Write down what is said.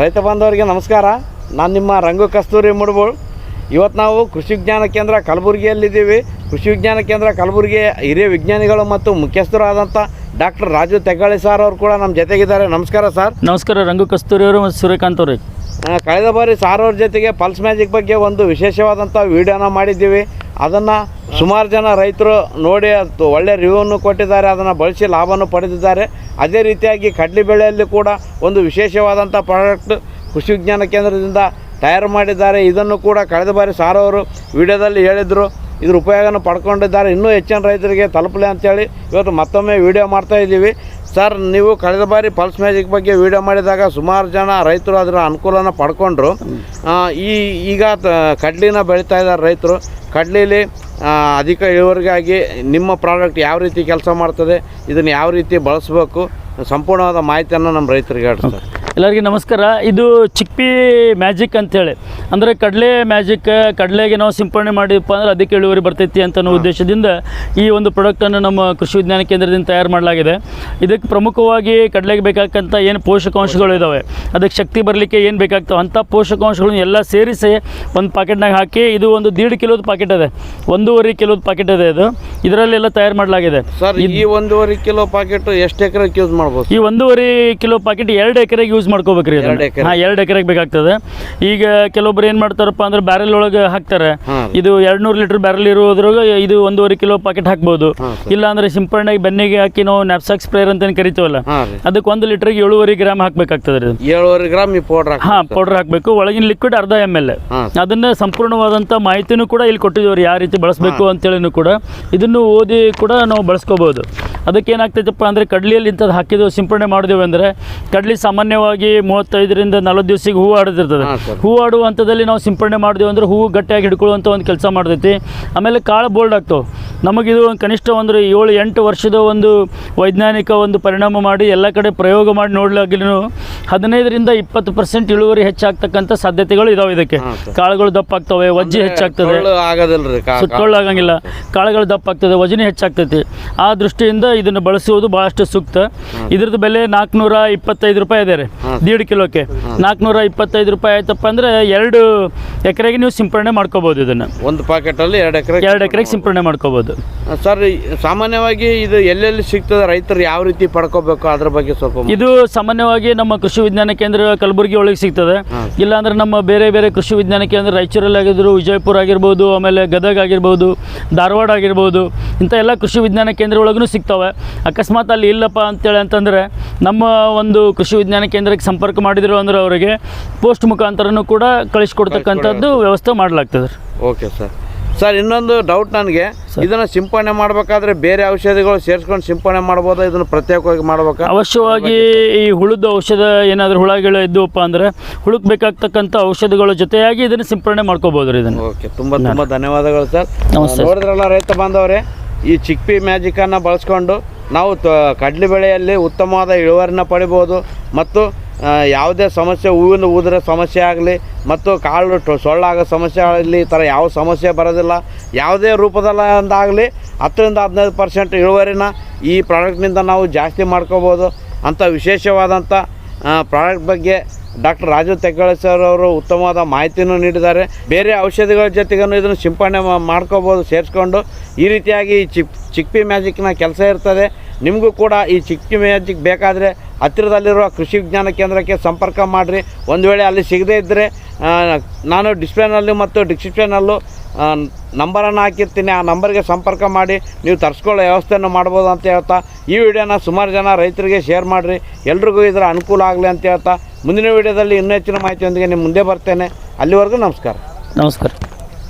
ರೈತ ಬಾಂಧವರಿಗೆ ನಮಸ್ಕಾರ. ನಾನು ನಿಮ್ಮ ರಂಗು ಕಸ್ತೂರಿ ಮುಡ್ಬೋಳು. ಇವತ್ತು ನಾವು ಕೃಷಿ ವಿಜ್ಞಾನ ಕೇಂದ್ರ ಕಲಬುರಗಿಯಲ್ಲಿದ್ದೀವಿ. ಕೃಷಿ ವಿಜ್ಞಾನ ಕೇಂದ್ರ ಕಲಬುರಗಿ ಹಿರಿಯ ವಿಜ್ಞಾನಿಗಳು ಮತ್ತು ಮುಖ್ಯಸ್ಥರಾದಂಥ ಡಾಕ್ಟರ್ ರಾಜು ತೆಗ್ಗಾಳಿ ಸರ್ ಅವರು ಕೂಡ ನಮ್ಮ ಜೊತೆಗಿದ್ದಾರೆ. ನಮಸ್ಕಾರ ಸರ್. ನಮಸ್ಕಾರ ರಂಗು ಕಸ್ತೂರಿ ಅವರು ಮತ್ತು ಸೂರ್ಯಕಾಂತ್ ಅವ್ರಿ. ಆ, ಕಳೆದ ಬಾರಿ ಸಾರ್ ಅವ್ರ ಜೊತೆಗೆ ಪಲ್ಸ್ ಮ್ಯಾಜಿಕ್ ಬಗ್ಗೆ ಒಂದು ವಿಶೇಷವಾದಂಥ ವಿಡಿಯೋನ ಮಾಡಿದ್ದೀವಿ. ಅದನ್ನು ಸುಮಾರು ಜನ ರೈತರು ನೋಡಿ ಅದು ಒಳ್ಳೆಯ ರಿವ್ಯೂವನ್ನು ಕೊಟ್ಟಿದ್ದಾರೆ. ಅದನ್ನು ಬಳಸಿ ಲಾಭವನ್ನು ಪಡೆದಿದ್ದಾರೆ. ಅದೇ ರೀತಿಯಾಗಿ ಕಡ್ಲಿ ಬೆಳೆಯಲ್ಲಿ ಕೂಡ ಒಂದು ವಿಶೇಷವಾದಂಥ ಪ್ರಾಡಕ್ಟ್ ಕೃಷಿ ವಿಜ್ಞಾನ ಕೇಂದ್ರದಿಂದ ತಯಾರು ಮಾಡಿದ್ದಾರೆ. ಇದನ್ನು ಕೂಡ ಕಳೆದ ಬಾರಿ ಸಾರ್ ಅವರು ವಿಡಿಯೋದಲ್ಲಿ ಹೇಳಿದರು. ಇದ್ರ ಉಪಯೋಗನ ಪಡ್ಕೊಂಡಿದ್ದಾರೆ. ಇನ್ನೂ ಹೆಚ್ಚಿನ ರೈತರಿಗೆ ತಲುಪಲಿ ಅಂತೇಳಿ ಇವತ್ತು ಮತ್ತೊಮ್ಮೆ ವಿಡಿಯೋ ಮಾಡ್ತಾ ಇದ್ದೀವಿ. ಸರ್ ನೀವು ಕಳೆದ ಬಾರಿ ಪಲ್ಸ್ ಮ್ಯಾಜಿಕ್ ಬಗ್ಗೆ ವಿಡಿಯೋ ಮಾಡಿದಾಗ ಸುಮಾರು ಜನ ರೈತರು ಅದರ ಅನುಕೂಲನ ಪಡ್ಕೊಂಡ್ರು. ಈ ಈಗ ಕಡ್ಲಿನ ಬೆಳೀತಾ ಇದ್ದಾರೆ ರೈತರು. ಕಡ್ಲಿಲಿ ಅಧಿಕ ಇಳುವರಿಗಾಗಿ ನಿಮ್ಮ ಪ್ರಾಡಕ್ಟ್ ಯಾವ ರೀತಿ ಕೆಲಸ ಮಾಡ್ತದೆ ಇದನ್ನು ಯಾವ ರೀತಿ ಬಳಸಬೇಕು ಸಂಪೂರ್ಣವಾದ ಮಾಹಿತಿಯನ್ನು ನಮ್ಮ ರೈತರಿಗೆ ಹೇಳಿ ಸರ್ ಎಲ್ಲರಿಗೂ ನಮಸ್ಕಾರ. ಇದು ಚಿಕ್ಪಿ ಮ್ಯಾಜಿಕ್ ಅಂಥೇಳಿ ಅಂದರೆ ಕಡಲೆ ಮ್ಯಾಜಿಕ್ ಕಡಲೆಗೆ ನಾವು ಸಿಂಪಡಣೆ ಮಾಡಿದಪ್ಪ ಅಂದ್ರೆ ಅದಕ್ಕೆ ಇಳುವರಿ ಬರ್ತೈತಿ ಅಂತ ಅನ್ನೋ ಉದ್ದೇಶದಿಂದ ಈ ಒಂದು ಪ್ರಾಡಕ್ಟನ್ನು ನಮ್ಮ ಕೃಷಿ ವಿಜ್ಞಾನ ಕೇಂದ್ರದಿಂದ ತಯಾರು ಮಾಡಲಾಗಿದೆ. ಇದಕ್ಕೆ ಪ್ರಮುಖವಾಗಿ ಕಡಲೆಗೆ ಬೇಕಾಗಂಥ ಏನು ಪೋಷಕಾಂಶಗಳು ಇದ್ದಾವೆ ಅದಕ್ಕೆ ಶಕ್ತಿ ಬರಲಿಕ್ಕೆ ಏನು ಬೇಕಾಗ್ತವೆ? ಅಂಥ ಪೋಷಕಾಂಶಗಳನ್ನ ಎಲ್ಲ ಸೇರಿಸಿ ಒಂದು ಪಾಕೆಟ್ನಾಗ ಹಾಕಿ ಇದು ಒಂದು ದೀಡ್ ಕಿಲೋದ ಪಾಕೆಟ್ ಇದೆ ಒಂದೂವರೆ ಕಿಲೋದ ಪಾಕೆಟ್ ಇದೆ ಇದು. ಇದರಲ್ಲೆಲ್ಲ ತಯಾರು ಮಾಡಲಾಗಿದೆ. ಸರ್ ಈ ಒಂದೂವರೆ ಕಿಲೋ ಪಾಕೆಟ್ ಎಷ್ಟು ಎಕರೆಗೆ ಯೂಸ್ ಮಾಡ್ಬೋದು? ಈ ಒಂದೂವರೆ ಕಿಲೋ ಪಾಕೆಟ್ ಎರಡು ಎಕರೆಗೆ ಯೂಸ್ ಮಾಡ್ಕೋಬೇಕ್ರಿ ಹಾ ಎರಡು ಎಕರೆಗೆ ಬೇಕಾಗ್ತದೆ. ಈಗ ಕೆಲವೊಬ್ರು ಏನು ಮಾಡ್ತಾರಪ್ಪ ಅಂದ್ರೆ ಬ್ಯಾರೆಲ್ ಒಳಗೆ ಹಾಕ್ತಾರೆ. ಇದು ಎರಡು ನೂರು ಲೀಟರ್ ಬ್ಯಾರಲ್ ಇರೋದ್ರಾಗ ಇದು ಒಂದೂವರೆ ಕಿಲೋ ಪಾಕೆಟ್ ಹಾಕ್ಬೋದು. ಇಲ್ಲ ಅಂದ್ರೆ ಸಿಂಪರಣೆಗೆ ಬೆನ್ನಿಗೆ ಹಾಕಿ ನಾವು ನ್ಯಾಪ್ಸಾಕ್ ಸ್ಪ್ರೇರ್ ಅಂತ ಕರಿತೀವಲ್ಲ ಅದಕ್ಕೆ ಒಂದು ಲೀಟರ್ಗೆ ಏಳುವರೆ ಗ್ರಾಮ್ ಹಾಕ್ಬೇಕಾಗ್ತದೆ ರೀ ಏಳುವರೆ ಗ್ರಾಮ್ ಈ ಹಾ ಪೌಡರ್ ಹಾಕಬೇಕು. ಒಳಗಿನ ಲಿಕ್ವಿಡ್ ಅರ್ಧ ಎಂ ಎಲ್ ಅದನ್ನ ಸಂಪೂರ್ಣವಾದಂಥ ಮಾಹಿತಿನೂ ಕೂಡ ಇಲ್ಲಿ ಕೊಟ್ಟಿದ್ದೀವಿ ಯಾವ ರೀತಿ ಬಳಸಬೇಕು ಅಂತೇಳಿನೂ ಕೂಡ ಇದನ್ನು ಓದಿ ಕೂಡ ನಾವು ಬಳಸ್ಕೋಬೋದು. ಅದಕ್ಕೆ ಏನಾಗ್ತೈತಪ್ಪ ಅಂದರೆ ಕಡ್ಲಿಯಲ್ಲಿ ಇಂಥದ್ದು ಹಾಕಿದ್ದು ಸಿಂಪಡಣೆ ಮಾಡಿದೆವು ಅಂದರೆ ಕಡ್ಲಿ ಸಾಮಾನ್ಯವಾಗಿ ಮೂವತ್ತೈದರಿಂದ ನಲವತ್ತು ದಿವಸಿಗೆ ಹೂವು ಆಡದಿರ್ತದೆ. ಹೂವು ಆಡುವ ಹಂತದಲ್ಲಿ ನಾವು ಸಿಂಪಡಣೆ ಮಾಡಿದೆವು ಅಂದರೆ ಹೂವು ಗಟ್ಟಿಯಾಗಿ ಹಿಡ್ಕೊಳ್ಳುವಂಥ ಒಂದು ಕೆಲಸ ಮಾಡ್ತೈತಿ. ಆಮೇಲೆ ಕಾಳು ಬೋಲ್ಡ್ ಆಗ್ತವೆ. ನಮಗಿದು ಒಂದು ಕನಿಷ್ಠ ಒಂದು ಏಳು ಎಂಟು ವರ್ಷದ ಒಂದು ವೈಜ್ಞಾನಿಕ ಒಂದು ಪರಿಣಾಮ ಮಾಡಿ ಎಲ್ಲ ಕಡೆ ಪ್ರಯೋಗ ಮಾಡಿ ನೋಡ್ಲಾಗಿನೂ ಹದಿನೈದರಿಂದ ಇಪ್ಪತ್ತು ಪರ್ಸೆಂಟ್ ಇಳುವರಿ ಹೆಚ್ಚಾಗ್ತಕ್ಕಂಥ ಸಾಧ್ಯತೆಗಳು ಇದಾವೆ ಇದಕ್ಕೆ. ಕಾಳುಗಳು ದಪ್ಪ ಆಗ್ತವೆ ವಜ್ಜಿ ಹೆಚ್ಚಾಗ್ತದೆ. ಸುತ್ತೊಳ್ಳಾಗಂಗಿಲ್ಲ ಕಾಳುಗಳು ದಪ್ಪ ಆಗ್ತದೆ ವಜನಿ ಹೆಚ್ಚಾಗ್ತೈತಿ. ಆ ದೃಷ್ಟಿಯಿಂದ ಇದನ್ನು ಬಳಸುವುದು ಬಹಳಷ್ಟು ಸೂಕ್ತ. ಇದ್ರದ್ದು ಬೆಲೆ ನಾಲ್ಕುನೂರ ಇಪ್ಪತ್ತೈದು ರೂಪಾಯಿ ಇದೆ ರೀ. ದೀಡ್ ಕಿಲೋಕ್ಕೆ. ನಾಲ್ಕುನೂರ ಇಪ್ಪತ್ತೈದು ರೂಪಾಯಿ ಆಯ್ತಪ್ಪ ಅಂದರೆ ಎರಡು ಎಕರೆಗೆ ನೀವು ಸಿಂಪರಣೆ ಮಾಡ್ಕೋಬೋದು ಇದನ್ನು. ಒಂದು ಅಲ್ಲಿ ಎರಡು ಎಕರೆ ಎರಡು ಎಕರೆಗೆ ಸಿಂಪರಣೆ ಮಾಡ್ಕೋಬೋದು. ಸರ್ ಸಾಮಾನ್ಯವಾಗಿ ಇದು ಎಲ್ಲೆಲ್ಲಿ ಸಿಗ್ತದೆ ರೈತರು ಯಾವ ರೀತಿ ಪಡ್ಕೋಬೇಕು ಅದ್ರ ಬಗ್ಗೆ ಸ್ವಲ್ಪ ಇದು ಸಾಮಾನ್ಯವಾಗಿ ನಮ್ಮ ಕೃಷಿ ವಿಜ್ಞಾನ ಕೇಂದ್ರ ಕಲಬುರಗಿ ಒಳಗೆ ಸಿಗ್ತದೆ. ಇಲ್ಲಾಂದ್ರೆ ನಮ್ಮ ಬೇರೆ ಬೇರೆ ಕೃಷಿ ವಿಜ್ಞಾನ ಕೇಂದ್ರ ರಾಯಚೂರಲ್ಲಿ ಆಗಿದ್ರು ವಿಜಯಪುರ ಆಗಿರ್ಬೋದು ಆಮೇಲೆ ಗದಗ ಆಗಿರ್ಬೋದು ಧಾರವಾಡ ಆಗಿರ್ಬೋದು ಇಂಥ ಎಲ್ಲ ಕೃಷಿ ವಿಜ್ಞಾನ ಕೇಂದ್ರ ಒಳಗೂ ಸಿಗ್ತವೆ. ಅಕಸ್ಮಾತ್ ಅಲ್ಲಿ ಇಲ್ಲಪ್ಪ ಅಂತೇಳಿ ಅಂತಂದರೆ ನಮ್ಮ ಒಂದು ಕೃಷಿ ವಿಜ್ಞಾನ ಕೇಂದ್ರಕ್ಕೆ ಸಂಪರ್ಕ ಮಾಡಿದ್ರು ಅಂದ್ರೆ ಅವರಿಗೆ ಪೋಸ್ಟ್ ಮುಖಾಂತರನೂ ಕೂಡ ಕಳಿಸ್ಕೊಡ್ತಕ್ಕಂಥದ್ದು ವ್ಯವಸ್ಥೆ ಮಾಡಲಾಗ್ತದೆ ಓಕೆ ಸರ್. ಸರ್ ಇನ್ನೊಂದು ಡೌಟ್ ನನಗೆ. ಇದನ್ನ ಸಿಂಪಡಣೆ ಮಾಡಬೇಕಾದ್ರೆ ಬೇರೆ ಔಷಧಿಗಳು ಸೇರಿಸ್ಕೊಂಡು ಸಿಂಪಡಣೆ ಮಾಡ್ಬೋದಾ? ಇದನ್ನು ಪ್ರತ್ಯೇಕವಾಗಿ ಮಾಡ್ಬೇಕಾ? ಅವಶ್ಯವಾಗಿ ಈ ಹುಳದ ಔಷಧ ಏನಾದರೂ ಹುಳಗಳು ಇದ್ದುವಪ್ಪ ಅಂದರೆ ಹುಳಕ್ಕೆ ಬೇಕಾಗ್ತಕ್ಕಂಥ ಔಷಧಿಗಳ ಜೊತೆಯಾಗಿ ಇದನ್ನು ಸಿಂಪಡಣೆ ಮಾಡ್ಕೋಬೋದು ರೀ ಇದನ್ನು. ಓಕೆ ತುಂಬ ತುಂಬ ಧನ್ಯವಾದಗಳು ಸರ್. ನೋಡಿದ್ರಲ್ಲ ರೈತ ಬಾಂಧವರೇ? ಈ ಚಿಕ್ಪಿ ಮ್ಯಾಜಿಕನ್ನು ಬಳಸ್ಕೊಂಡು ನಾವು ತ, ಕಡಲೆ ಬೆಳೆಯಲ್ಲಿ ಉತ್ತಮವಾದ ಇಳುವರಿನ ಪಡಿಬೋದು ಮತ್ತು ಯಾವುದೇ ಸಮಸ್ಯೆ, ಹೂವಿನ ಊದಿರೋ ಸಮಸ್ಯೆ ಆಗಲಿ ಮತ್ತು ಕಾಳು ಸೊಳ್ಳಾಗೋ ಸಮಸ್ಯೆ ಆಗಲಿ, ಈ ಥರ ಯಾವ ಸಮಸ್ಯೆ ಬರೋದಿಲ್ಲ. ಯಾವುದೇ ರೂಪದಲ್ಲಾಗಲಿ ಹತ್ತರಿಂದ ಹದಿನೈದು ಪರ್ಸೆಂಟ್ ಇಳುವರಿನ ಈ ಪ್ರಾಡಕ್ಟ್ನಿಂದ ನಾವು ಜಾಸ್ತಿ ಮಾಡ್ಕೋಬೋದು. ಅಂಥ ವಿಶೇಷವಾದಂಥ ಪ್ರಾಡಕ್ಟ್ ಬಗ್ಗೆ ಡಾಕ್ಟರ್ ರಾಜು ತೆಗ್ಗಾಳಿ ಸರ್ ಅವರು ಉತ್ತಮವಾದ ಮಾಹಿತಿಯನ್ನು ನೀಡಿದ್ದಾರೆ. ಬೇರೆ ಔಷಧಿಗಳ ಜೊತೆಗೂ ಇದನ್ನು ಸಿಂಪಡಣೆ ಮಾಡ್ಕೋಬೋದು, ಸೇರಿಸ್ಕೊಂಡು ಈ ರೀತಿಯಾಗಿ ಚಿಕ್ ಚಿಕ್ಪಿ ಮ್ಯಾಜಿಕ್ನ ಕೆಲಸ ಇರ್ತದೆ. ನಿಮಗೂ ಕೂಡ ಈ ಚಿಕ್ಕ ಮ್ಯಾಜಿಕ್ ಬೇಕಾದರೆ ಹತ್ತಿರದಲ್ಲಿರುವ ಕೃಷಿ ವಿಜ್ಞಾನ ಕೇಂದ್ರಕ್ಕೆ ಸಂಪರ್ಕ ಮಾಡಿರಿ. ಒಂದು ವೇಳೆ ಅಲ್ಲಿ ಸಿಗದೇ ಇದ್ದರೆ ನಾನು ಡಿಸ್ಪ್ಲೇನಲ್ಲೂ ಮತ್ತು ಡಿಸ್ಕ್ರಿಪ್ಷನಲ್ಲೂ ನಂಬರನ್ನು ಹಾಕಿರ್ತೀನಿ. ಆ ನಂಬರ್ಗೆ ಸಂಪರ್ಕ ಮಾಡಿ, ನೀವು ತರಿಸ್ಕೊಳ್ಳೋ ವ್ಯವಸ್ಥೆಯನ್ನು ಮಾಡ್ಬೋದು ಅಂತ ಹೇಳ್ತಾ, ಈ ವಿಡಿಯೋನ ಸುಮಾರು ಜನ ರೈತರಿಗೆ ಶೇರ್ ಮಾಡಿರಿ. ಎಲ್ರಿಗೂ ಇದರ ಅನುಕೂಲ ಆಗಲಿ ಅಂತ ಹೇಳ್ತಾ, ಮುಂದಿನ ವಿಡಿಯೋದಲ್ಲಿ ಇನ್ನೂ ಹೆಚ್ಚಿನ ಮಾಹಿತಿಯೊಂದಿಗೆ ನಿಮ್ಮ ಮುಂದೆ ಬರ್ತೇನೆ. ಅಲ್ಲಿವರೆಗೂ ನಮಸ್ಕಾರ. ನಮಸ್ಕಾರ.